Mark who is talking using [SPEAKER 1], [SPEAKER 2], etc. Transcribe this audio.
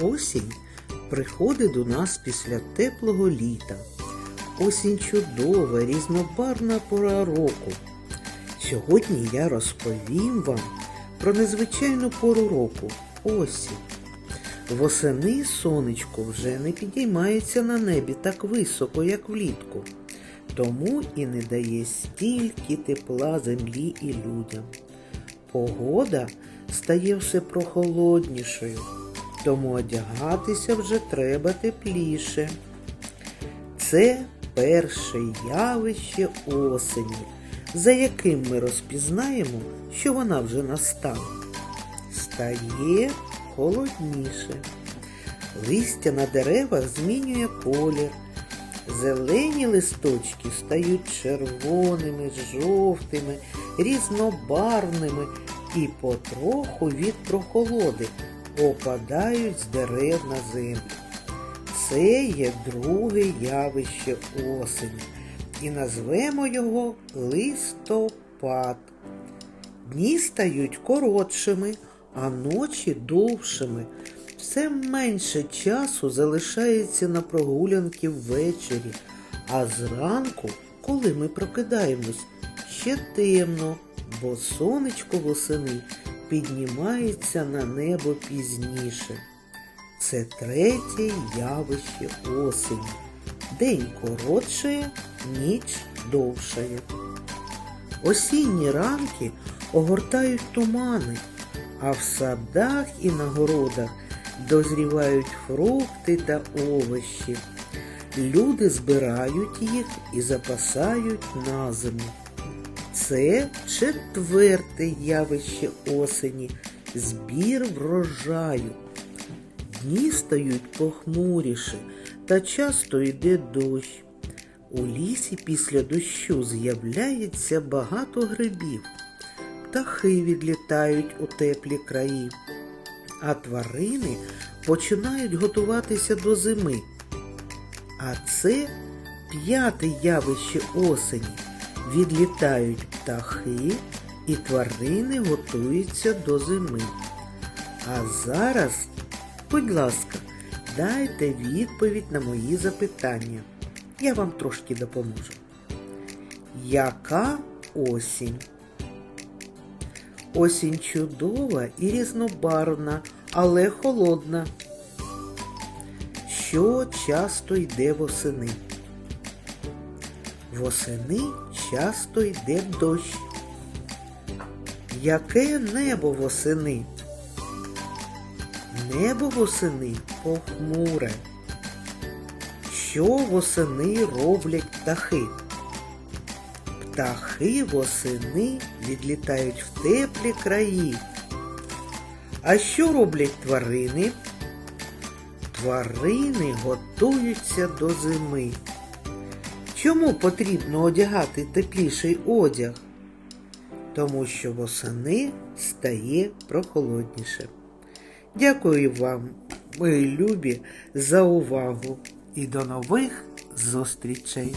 [SPEAKER 1] Осінь приходить до нас після теплого літа. Осінь чудова, різнобарна пора року. Сьогодні я розповім вам про незвичайну пору року осінь. Восени сонечко вже не підіймається на небі так високо, як влітку, тому і не дає стільки тепла землі і людям. Погода стає все прохолоднішою, тому одягатися вже треба тепліше. Це перше явище осені, за яким ми розпізнаємо, що вона вже настала. Стає холодніше. Листя на деревах змінює колір. Зелені листочки стають червоними, жовтими, різнобарвними і потроху від прохолоди опадають з дерев на землю. Це є друге явище осені, і назвемо його листопад. Дні стають коротшими, а ночі довшими. Все менше часу залишається на прогулянки ввечері, а зранку, коли ми прокидаємось, ще темно, бо сонечко восени піднімається на небо пізніше. Це третє явище осені. День коротшає, ніч довшає. Осінні ранки огортають тумани, а в садах і на городах дозрівають фрукти та овочі. Люди збирають їх і запасають на зиму. Це четверте явище осені збір врожаю. Дні стають похмуріше, та часто йде дощ. У лісі після дощу з'являється багато грибів. Птахи відлітають у теплі краї, а тварини починають готуватися до зими. А це п'яте явище осені. Відлітають птахи і тварини готуються до зими. А зараз, будь ласка, дайте відповідь на мої запитання. Я вам трошки допоможу. Яка осінь? Осінь чудова і різнобарвна, але холодна. Що часто йде восени? Восени часто йде дощ. Яке небо восени? Небо восени похмуре. Що восени роблять птахи? Птахи восени відлітають в теплі краї. А що роблять тварини? Тварини готуються до зими. Чому потрібно одягати тепліший одяг? Тому що восени стає прохолодніше. Дякую вам, мої любі, за увагу і до нових зустрічей!